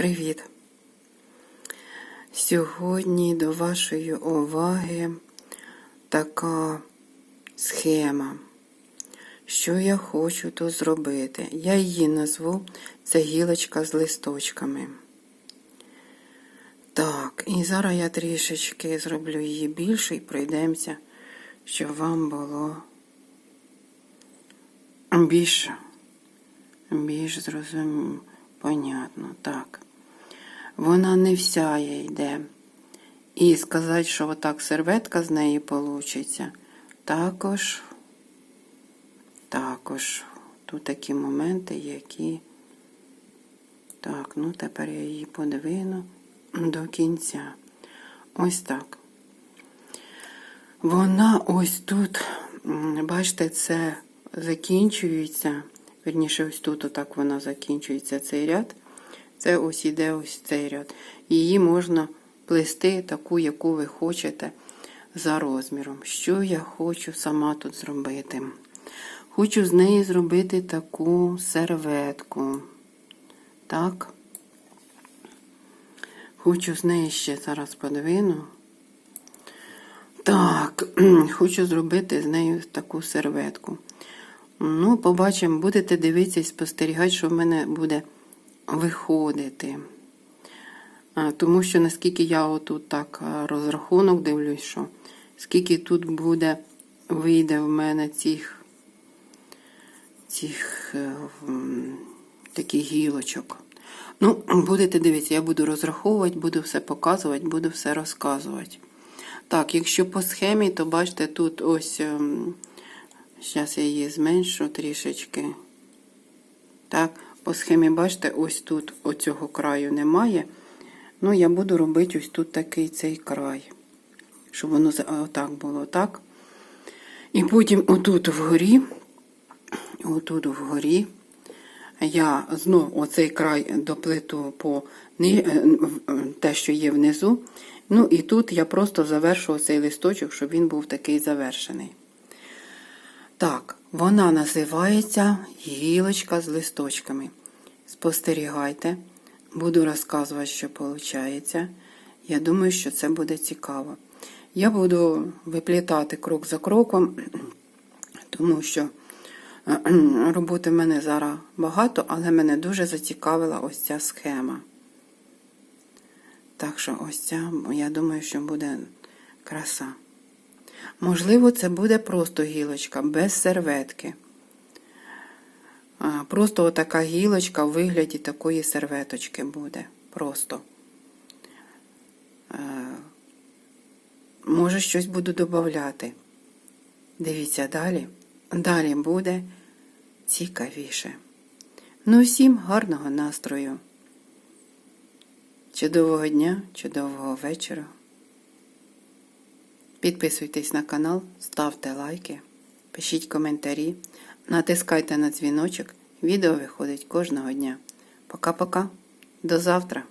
Привіт! Сьогодні до вашої уваги така схема. Що я хочу тут зробити? Я її назву це гілочка з листочками. Так, і зараз я трішечки зроблю її більше і пройдемося, щоб вам було більше, більш зрозуміло, понятно, так. Вона не вся йде. І сказати, що отак серветка з неї вийде, також, також тут такі моменти, які. Так, ну тепер я її подвину до кінця. Ось так. Вона ось тут, бачите, це закінчується. Верніше, ось тут отак вона закінчується цей ряд. Це ось іде ось цей ряд. Її можна плести таку, яку ви хочете за розміром. Що я хочу сама тут зробити? Хочу з неї зробити таку серветку. Так. Хочу з неї ще зараз подвину. Так, хочу зробити з нею таку серветку. Ну, побачимо, будете дивитися спостерігати, що в мене буде виходити. Тому що наскільки я отут так розрахунок дивлюсь, що скільки тут буде, вийде в мене цих, цих е, таких гілочок. Ну, будете дивитися, я буду розраховувати, буду все показувати, буду все розказувати. Так, якщо по схемі, то бачите, тут ось, зараз я її зменшу трішечки. Так, по схемі, бачите, ось тут оцього краю немає. Ну, я буду робити ось тут такий цей край, щоб воно отак було, так? І потім отут вгорі, отут вгорі, я знов оцей край доплету по е, в- те, що є внизу. Ну і тут я просто завершу цей листочок, щоб він був такий завершений. Так, вона називається гілочка з листочками. Спостерігайте, буду розказувати, що виходить. Я думаю, що це буде цікаво. Я буду виплітати крок за кроком, тому що роботи в мене зараз багато, але мене дуже зацікавила ось ця схема. Так що ось ця, я думаю, що буде краса. Можливо, це буде просто гілочка, без серветки. Просто отака гілочка в вигляді такої серветочки буде. Просто. Е, Може, щось буду додати. Дивіться далі. Далі буде цікавіше. Ну, всім гарного настрою. Чудового дня, чудового вечора. Підписуйтесь на канал, ставте лайки, пишіть коментарі, натискайте на дзвіночок. Відео виходить кожного дня. Пока-пока. До завтра!